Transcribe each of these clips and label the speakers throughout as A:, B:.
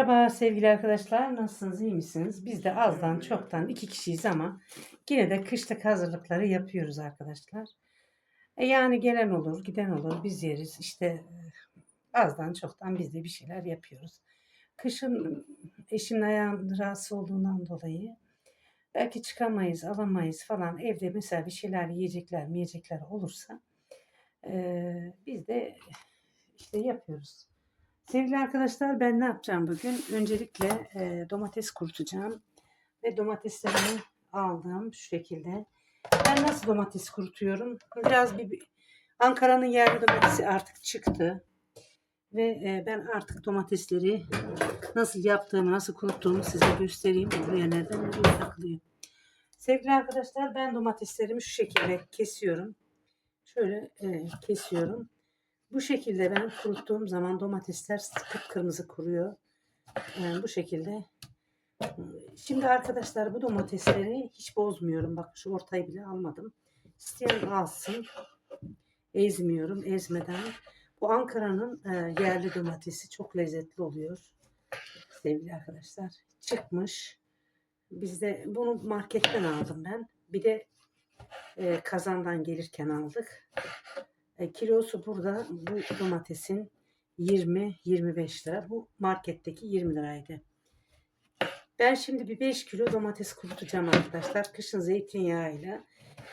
A: Merhaba sevgili arkadaşlar. Nasılsınız? iyi misiniz? Biz de azdan çoktan iki kişiyiz ama yine de kışlık hazırlıkları yapıyoruz arkadaşlar. E yani gelen olur, giden olur. Biz yeriz. İşte e, azdan çoktan biz de bir şeyler yapıyoruz. Kışın eşimin ayağının rahatsız olduğundan dolayı belki çıkamayız, alamayız falan. Evde mesela bir şeyler yiyecekler, yiyecekler olursa e, biz de işte yapıyoruz. Sevgili arkadaşlar ben ne yapacağım bugün? Öncelikle e, domates kurutacağım. Ve domateslerimi aldım şu şekilde. Ben nasıl domates kurutuyorum? Biraz bir, Ankara'nın yerli domatesi artık çıktı. Ve e, ben artık domatesleri nasıl yaptığımı, nasıl kuruttuğumu size göstereyim. Buraya nereden nereye takılıyor. Sevgili arkadaşlar ben domateslerimi şu şekilde kesiyorum. Şöyle e, kesiyorum. Bu şekilde ben kuruttuğum zaman domatesler kıpkırmızı kuruyor. Yani bu şekilde. Şimdi arkadaşlar bu domatesleri hiç bozmuyorum. Bak şu ortayı bile almadım. İsteyen alsın. Ezmiyorum. Ezmeden. Bu Ankara'nın e, yerli domatesi çok lezzetli oluyor. Sevgili arkadaşlar. Çıkmış. Bizde bunu marketten aldım ben. Bir de e, kazandan gelirken aldık. E, kilosu burada bu domatesin 20-25 lira. Bu marketteki 20 liraydı. Ben şimdi bir 5 kilo domates kurutacağım arkadaşlar. Kışın zeytinyağıyla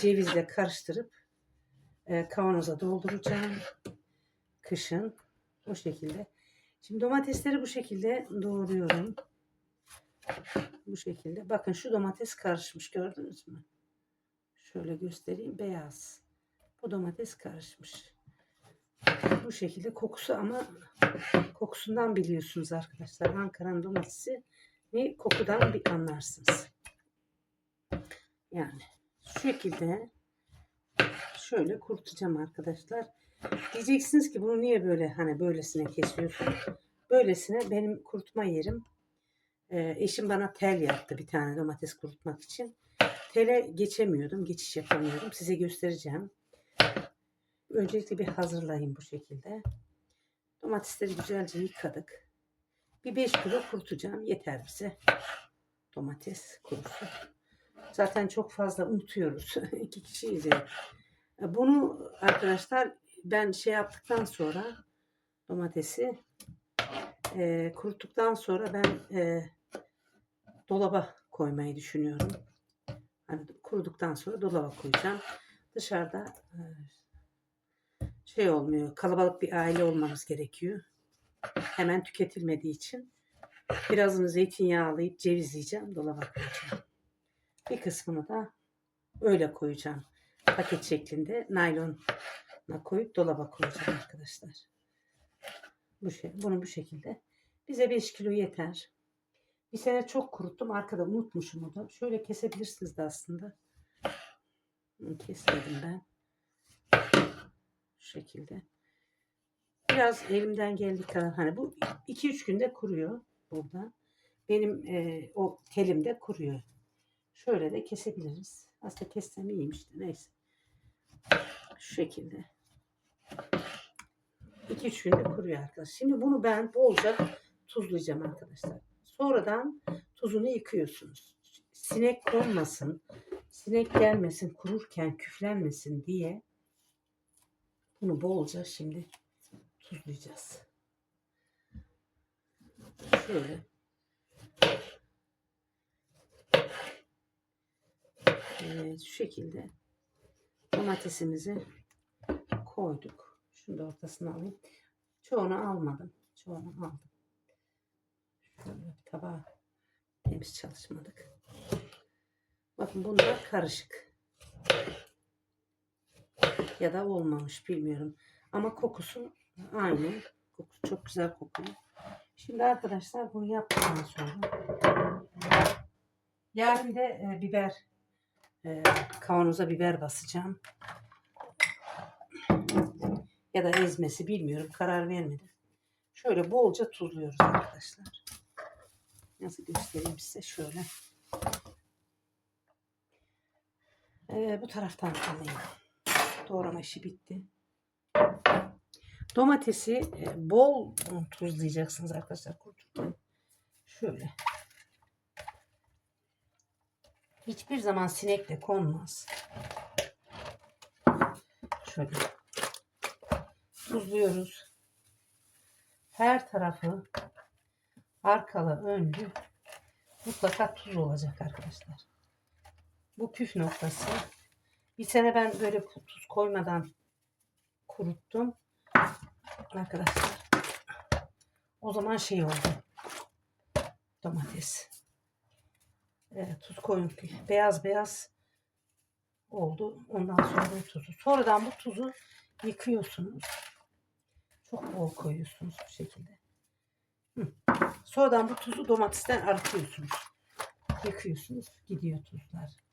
A: cevizle karıştırıp e, kavanoza dolduracağım. Kışın bu şekilde. Şimdi domatesleri bu şekilde doğruyorum. Bu şekilde. Bakın şu domates karışmış gördünüz mü? Şöyle göstereyim. Beyaz. Bu domates karışmış. Bu şekilde kokusu ama kokusundan biliyorsunuz arkadaşlar. Ankara'nın domatesi ne kokudan bir anlarsınız. Yani şu şekilde şöyle kurutacağım arkadaşlar. Diyeceksiniz ki bunu niye böyle hani böylesine kesiyorsun? Böylesine benim kurutma yerim. Ee, eşim bana tel yaptı bir tane domates kurutmak için. Tele geçemiyordum, geçiş yapamıyordum. Size göstereceğim. Öncelikle bir hazırlayayım bu şekilde. Domatesleri güzelce yıkadık. Bir 5 kilo kurutacağım. Yeter bize. Domates kurusu. Zaten çok fazla unutuyoruz. İki kişiyiz ya. Bunu arkadaşlar ben şey yaptıktan sonra domatesi e, kuruttuktan sonra ben e, dolaba koymayı düşünüyorum. Hani kuruduktan sonra dolaba koyacağım. Dışarıda e, şey olmuyor. Kalabalık bir aile olmamız gerekiyor. Hemen tüketilmediği için birazını zeytinyağlayıp cevizleyeceğim. Dolaba koyacağım. Bir kısmını da öyle koyacağım. Paket şeklinde naylona koyup dolaba koyacağım arkadaşlar. Bu şey, bunu bu şekilde. Bize 5 kilo yeter. Bir sene çok kuruttum. Arkada unutmuşum o da. Şöyle kesebilirsiniz de aslında. Kesmedim ben. Şekilde. Biraz elimden geldiği kadar hani bu 2-3 günde kuruyor burada. Benim e, o telim de kuruyor. Şöyle de kesebiliriz. Aslında kessem iyiymiş de neyse. Şu şekilde. 2-3 günde kuruyor arkadaşlar. Şimdi bunu ben bolca tuzlayacağım arkadaşlar. Sonradan tuzunu yıkıyorsunuz. Sinek konmasın, sinek gelmesin, kururken küflenmesin diye bunu bolca şimdi tuzlayacağız. Şöyle. Evet, şu şekilde domatesimizi koyduk. Şunu da ortasına alayım. Çoğunu almadım. Çoğunu aldım. Şöyle tabağa temiz çalışmadık. Bakın bunlar karışık. Ya da olmamış bilmiyorum. Ama kokusu aynı. Kokusu çok güzel kokuyor. Şimdi arkadaşlar bunu yaptıktan sonra yarın da e, biber e, kavanoza biber basacağım. Ya da ezmesi bilmiyorum. Karar vermedim. Şöyle bolca tuzluyoruz arkadaşlar. Nasıl göstereyim size şöyle. Ee, bu taraftan alayım. Doğrama işi bitti. Domatesi e, bol tuzlayacaksınız arkadaşlar kuruturken. Şöyle. Hiçbir zaman sinekle konmaz. Şöyle. Tuzluyoruz. Her tarafı arkalı önlü mutlaka tuz olacak arkadaşlar. Bu püf noktası. Bir sene ben böyle tuz koymadan kuruttum. Arkadaşlar. O zaman şey oldu. Domates. Ee, tuz koyun. Beyaz beyaz oldu. Ondan sonra bu tuzu. Sonradan bu tuzu yıkıyorsunuz. Çok bol koyuyorsunuz bu şekilde. Hı. Sonradan bu tuzu domatesten arıtıyorsunuz. Yıkıyorsunuz. Gidiyor tuzlar.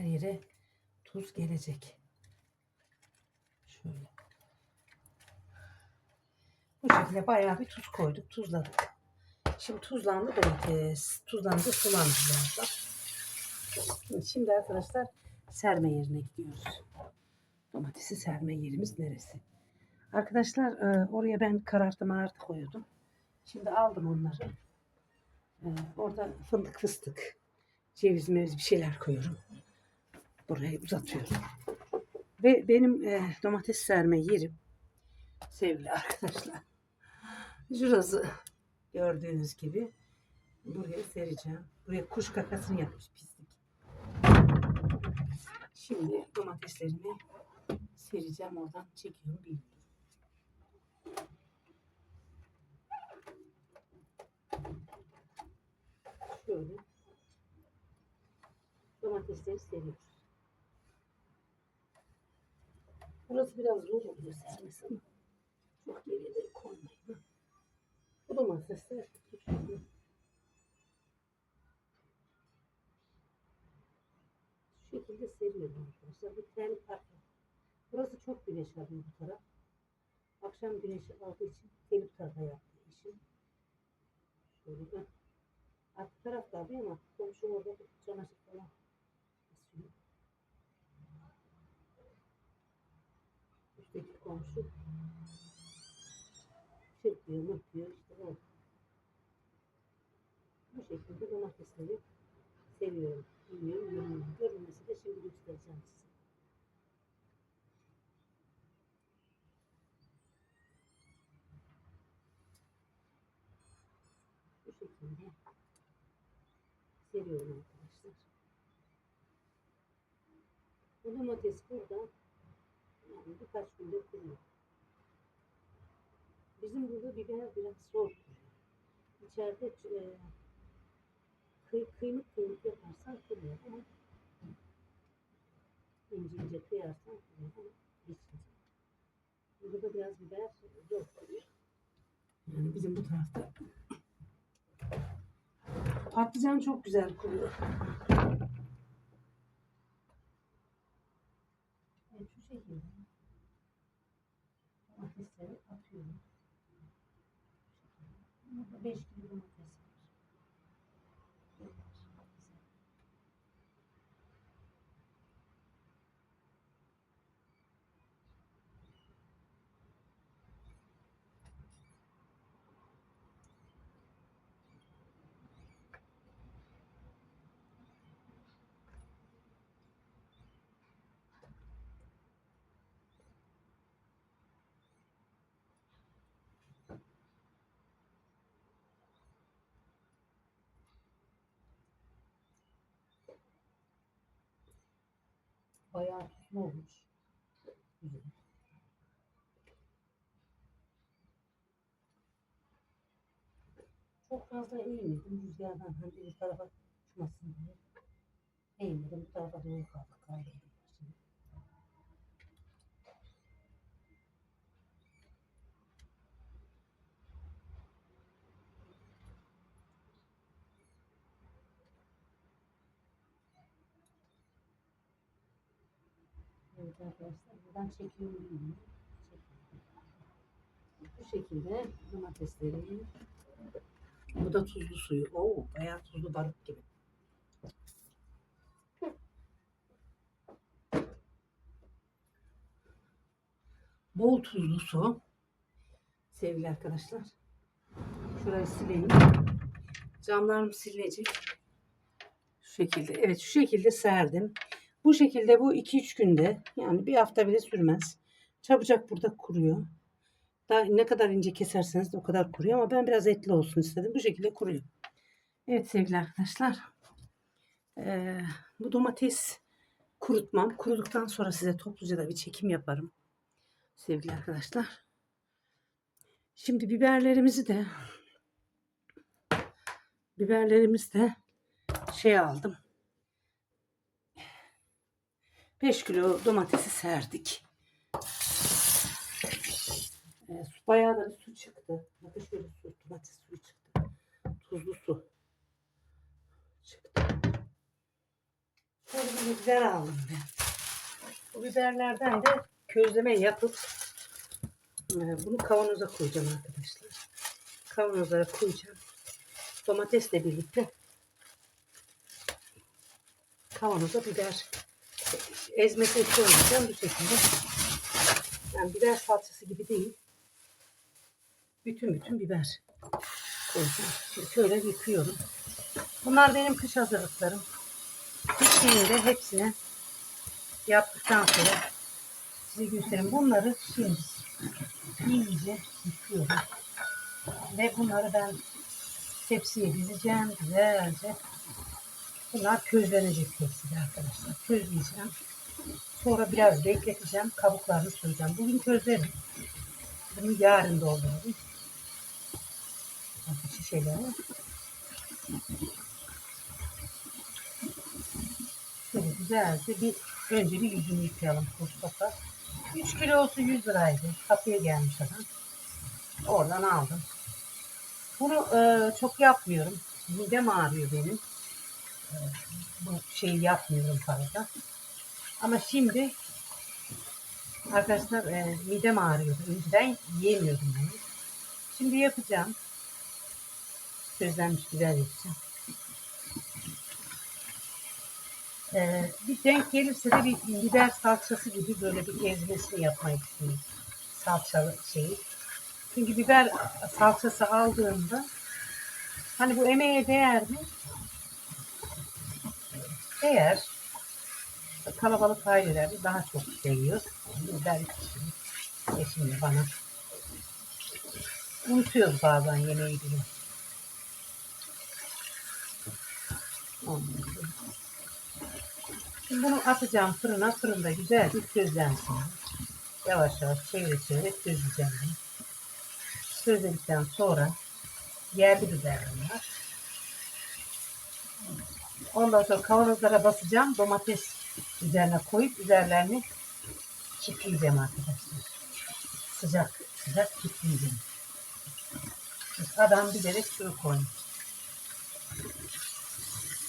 A: Her yere tuz gelecek. Şöyle. Bu şekilde bayağı bir tuz koyduk. Tuzladık. Şimdi tuzlandı domates. Tuzlandı sulandı biraz da. Şimdi arkadaşlar serme yerine gidiyoruz. Domatesi serme yerimiz neresi? Arkadaşlar e, oraya ben karartı marartı koyuyordum. Şimdi aldım onları. E, orada fındık fıstık, ceviz meviz bir şeyler koyuyorum. Buraya uzatıyorum. Ve benim e, domates serme yerim sevgili arkadaşlar. Şurası gördüğünüz gibi buraya sereceğim. Buraya kuş kakasını yapmış pislik. Şimdi domateslerimi sereceğim oradan çekiyorum bir Şöyle domatesleri seriyoruz. Burası biraz zor oluyor sermesi ama çok geriye koymayın. Bu domatesler küçük. Şu şekilde seriyorum arkadaşlar. Bu tel farklı. Burası çok güneş alıyor bu taraf. Akşam güneşi aldığı için tel bu tarafa yaptığı için. Şöyle ben. Arka taraf da alıyor ama komşu orada çamaşır falan komşu çırpıyor, mırpıyor işte böyle. Bu şekilde domatesleri seviyorum. Bilmiyorum, görünüyor. Görünmesi de şimdi göstereceğim size. Bu şekilde seviyorum arkadaşlar. Bu domates burada birkaç günde kuruyor. Bizim burada biber biraz zor kuruyor. İçeride e, kıy, kıymık kıymık yaparsan kuruyor ama ince ince kıyarsan kuruyor ama geçince. Burada biraz biber zor kuruyor. Yani bizim bu tarafta patlıcan çok güzel kuruyor. Evet şu şekilde domatesleri atıyorum. Burada 5 kilo domates Bayağı tuzlu olmuş. Güzel. Çok fazla eğmedim rüzgardan hani bir tarafa uçmasın diye. Eğmedim bu tarafa doğru kaldı kaldırdım. Şimdi. Evet arkadaşlar buradan çekiyorum. Çekiyorum. Bu şekilde domatesleri bu da tuzlu suyu. Oo, bayağı tuzlu balık gibi. Bol tuzlu su. Sevgili arkadaşlar. Şurayı sileyim. Camlarım silinecek. Şu şekilde. Evet şu şekilde serdim. Bu şekilde bu 2-3 günde yani bir hafta bile sürmez. Çabucak burada kuruyor. Daha ne kadar ince keserseniz de o kadar kuruyor ama ben biraz etli olsun istedim. Bu şekilde kuruyor. Evet sevgili arkadaşlar. Ee, bu domates kurutmam. Kuruduktan sonra size topluca da bir çekim yaparım. Sevgili arkadaşlar. Şimdi biberlerimizi de biberlerimizi de şey aldım. 5 kilo domatesi serdik. E, su bayağı da bir su çıktı. Bakın şöyle su, domates suyu çıktı. Tuzlu su çıktı. Şöyle bir biber aldım ben. Bu biberlerden de közleme yapıp e, bunu kavanoza koyacağım arkadaşlar. Kavanozlara koyacağım. Domatesle birlikte kavanoza biber ezmesini koyacağım bu şekilde. Yani biber salçası gibi değil. Bütün bütün biber koyacağım. Şöyle yıkıyorum. Bunlar benim kış hazırlıklarım. Piştiğinde hepsini yaptıktan sonra size göstereyim. Bunları şimdi iyice yıkıyorum. Ve bunları ben tepsiye dizeceğim güzelce. Bunlar közlenecek tepside arkadaşlar. Közleyeceğim. Sonra biraz bekleteceğim. Kabuklarını soyacağım. Bugün közlerim. Bunu yarın doldururum. Bakın şişeleri. Şöyle güzelce bir önce bir yüzünü yıkayalım Mustafa. 3 kilosu 100 liraydı. Kapıya gelmiş adam. Oradan aldım. Bunu e, çok yapmıyorum. Midem ağrıyor benim. E, bu şeyi yapmıyorum fazla. Ama şimdi arkadaşlar e, midem ağrıyordu. Önceden yiyemiyordum bunu. Şimdi yapacağım. Közlenmiş biber yapacağım. E, bir denk gelirse de bir biber salçası gibi böyle bir ezmesini yapmayı düşünüyorum. Salçalı şeyi. Çünkü biber salçası aldığımda hani bu emeğe değer mi? Değer. Kalabalık ailelerde daha çok seviyor. Kişinin eşimle bana. Unutuyoruz bazen yemeği bile. Şimdi bunu atacağım fırına. Fırında güzel bir közlensin. Yavaş yavaş çevire çevire közleyeceğim. Közledikten sonra yerli biberim var. Ondan sonra kavanozlara basacağım. Domates üzerine koyup üzerlerini çitleyeceğim arkadaşlar. Sıcak sıcak çitleyeceğim. Adam bilerek suyu koymuş.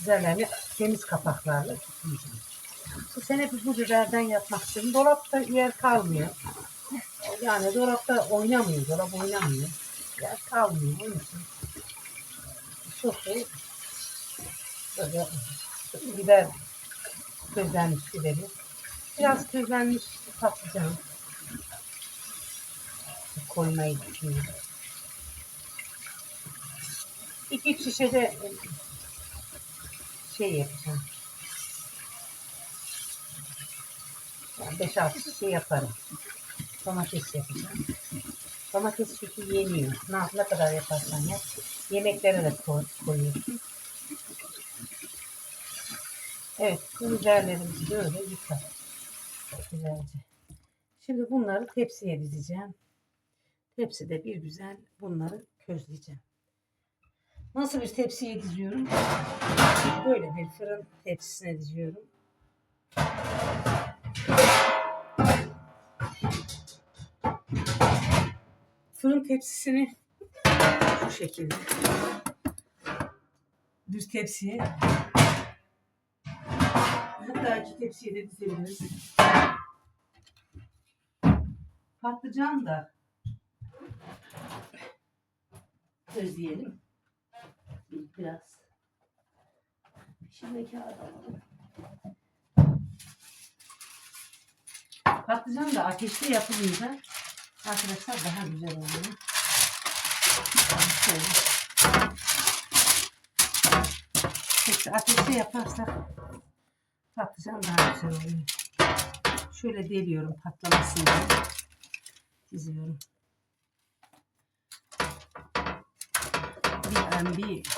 A: Üzerlerini temiz kapaklarla çitleyeceğim. Bu sene bu biberden yapmak istedim. Dolapta yer kalmıyor. Yani dolapta oynamıyor. Dolap oynamıyor. Yer kalmıyor. Onun için çok şey böyle biber közlenmiş biberi. Biraz közlenmiş patlıcan koymayı düşünüyorum. İki üç şişe de şey yapacağım. Yani beş altı şişe yaparım. Domates yapacağım. Domates çünkü yeniyor. Ne, ne kadar yaparsan yap. Yemeklere de koy, koyuyorsun. Evet, bu biberlerimizi böyle yıkar. Güzelce. Şimdi bunları tepsiye dizeceğim. Tepside bir güzel bunları közleyeceğim. Nasıl bir tepsiye diziyorum? Böyle bir fırın tepsisine diziyorum. Fırın tepsisini şu şekilde düz tepsiye hatta iki tepsiye de dizebiliriz. Patlıcan da közleyelim. Biraz. Pişirme kağıdı alalım. Patlıcan da ateşte yapılınca arkadaşlar daha güzel oluyor. Şöyle. Ateşte yaparsak patlıcan daha güzel oluyor. Şöyle deliyorum patlamasın diye. Diziyorum. Bir ön bir,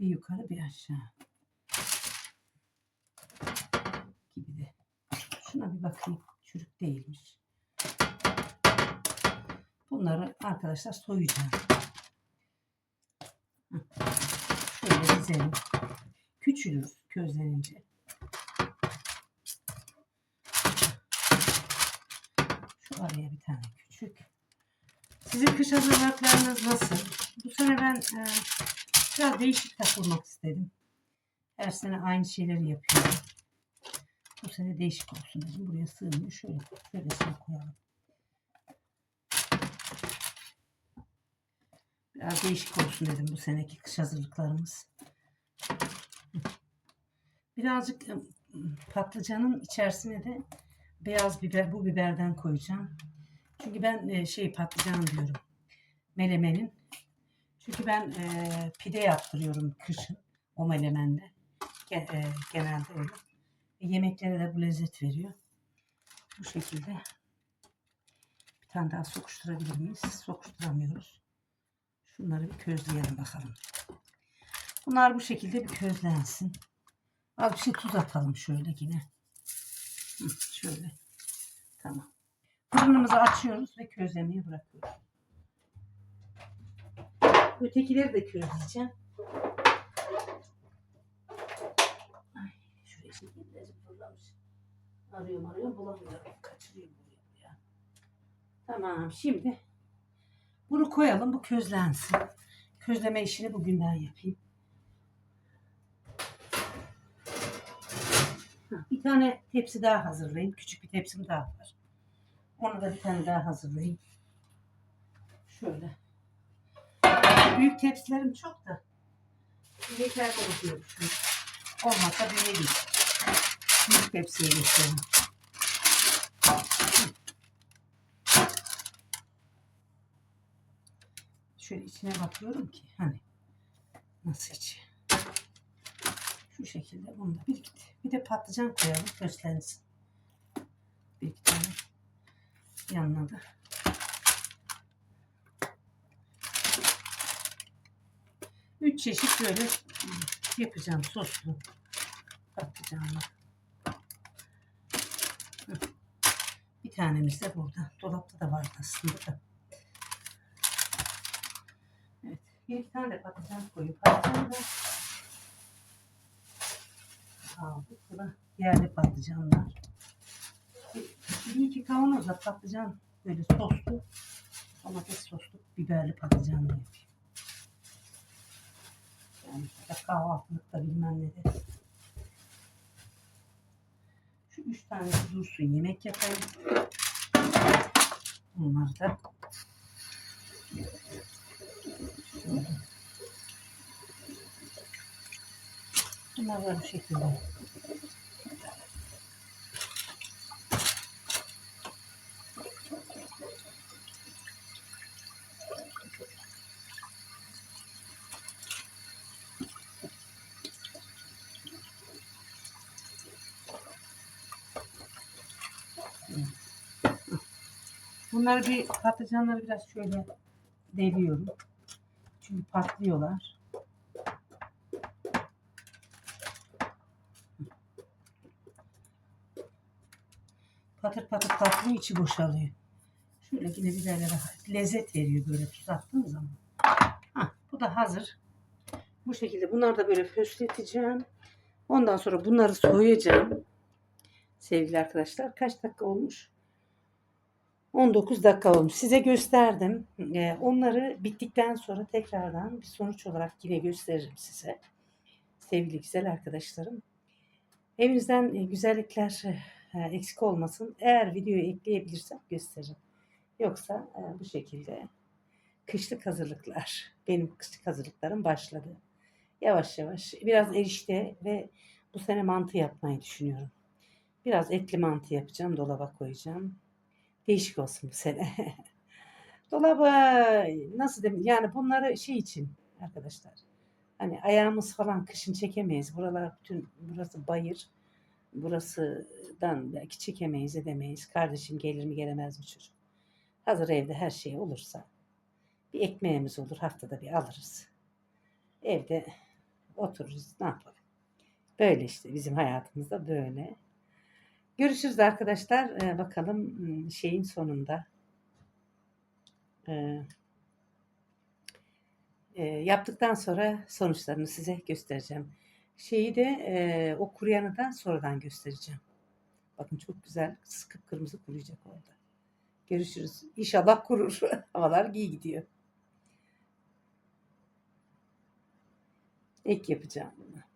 A: bir yukarı bir aşağı. Gibi de. Şuna bir bakayım. Çürük değilmiş. Bunları arkadaşlar soyacağım. Şöyle dizelim. Küçülür közlenince. Şu araya bir tane küçük. Sizin kış hazırlıklarınız nasıl? Bu sene ben e, biraz değişik takılmak istedim. Her sene aynı şeyleri yapıyorum. Bu sene değişik olsun dedim. Buraya sığmıyor. Şöyle, şöylesine koyalım. Biraz değişik olsun dedim bu seneki kış hazırlıklarımız. Birazcık e, patlıcanın içerisine de beyaz biber, bu biberden koyacağım. Çünkü ben e, şey patlıcan diyorum. Melemenin. Çünkü ben e, pide yaptırıyorum kışın o melemende. E, genelde öyle. E, yemeklere de bu lezzet veriyor. Bu şekilde. Bir tane daha sokuşturabilir miyiz? Sokuşturamıyoruz. Şunları bir közleyelim bakalım. Bunlar bu şekilde bir közlensin. Az bir şey tuz atalım şöyle yine. Şöyle. Tamam. Fırınımızı açıyoruz ve közlemeye bırakıyoruz. Ötekileri de közleyeceğim. Ay, şuraya şimdi birazcık fırlamış. Arıyorum arıyorum bulamıyorum. Kaçırıyorum buraya ya. Tamam şimdi bunu koyalım bu közlensin. Közleme işini bugünden yapayım. Bir tane tepsi daha hazırlayayım. Küçük bir tepsim daha var. Onu da bir tane daha hazırlayayım. Şöyle. Büyük tepsilerim çok da. Yeter oluyor. Olmazsa büyüğe git. Büyük tepsiye geçelim. Şöyle içine bakıyorum ki hani nasıl içi. Şekilde bunu da bir iki, bir de patlıcan koyalım közlensin. Bir iki tane yanına da. Üç çeşit böyle yapacağım soslu patlıcanla. Bir tanemiz de burada. Dolapta da vardı aslında da. Evet. Bir iki tane de patlıcan koyup patlıcanı aldık. Bu da yerli patlıcanlar. Bir, iki kavanozla patlıcan böyle soslu domates soslu biberli patlıcanlı yapayım. Yani ya kahvaltılıkta bilmem ne de. Şu üç tane dursun yemek yapayım. Bunlar da şöyle. Bunlar bu şekilde. Bunları bir patlıcanları biraz şöyle deliyorum. Çünkü patlıyorlar. Patır patır patlıyor içi boşalıyor. Şöyle yine biberlere lezzet veriyor böyle tuz zaman. Hah, bu da hazır. Bu şekilde bunları da böyle fösleteceğim. Ondan sonra bunları soyacağım. Sevgili arkadaşlar kaç dakika olmuş? 19 dakika olmuş. Size gösterdim. Ee, onları bittikten sonra tekrardan bir sonuç olarak yine gösteririm size. Sevgili güzel arkadaşlarım. Evinizden e, güzellikler eksik olmasın. Eğer videoyu ekleyebilirsem gösteririm. Yoksa e, bu şekilde kışlık hazırlıklar. Benim kışlık hazırlıklarım başladı. Yavaş yavaş. Biraz erişte ve bu sene mantı yapmayı düşünüyorum. Biraz etli mantı yapacağım. Dolaba koyacağım. Değişik olsun bu sene. Dolaba nasıl diyeyim yani bunları şey için arkadaşlar. Hani ayağımız falan kışın çekemeyiz. Buralar bütün burası bayır. Burasıdan belki çekemeyiz edemeyiz. Kardeşim gelir mi gelemez mi çocuk. Hazır evde her şey olursa bir ekmeğimiz olur haftada bir alırız. Evde otururuz ne yapalım. Böyle işte bizim hayatımızda böyle. Görüşürüz arkadaşlar. Ee, bakalım hmm, şeyin sonunda. Ee, e, yaptıktan sonra sonuçlarını size göstereceğim. Şeyi de e, o kuruyanı da sonradan göstereceğim. Bakın çok güzel sıkıp kırmızı kuruyacak orada. Görüşürüz. İnşallah kurur. Havalar iyi gidiyor. Ek yapacağım bunu.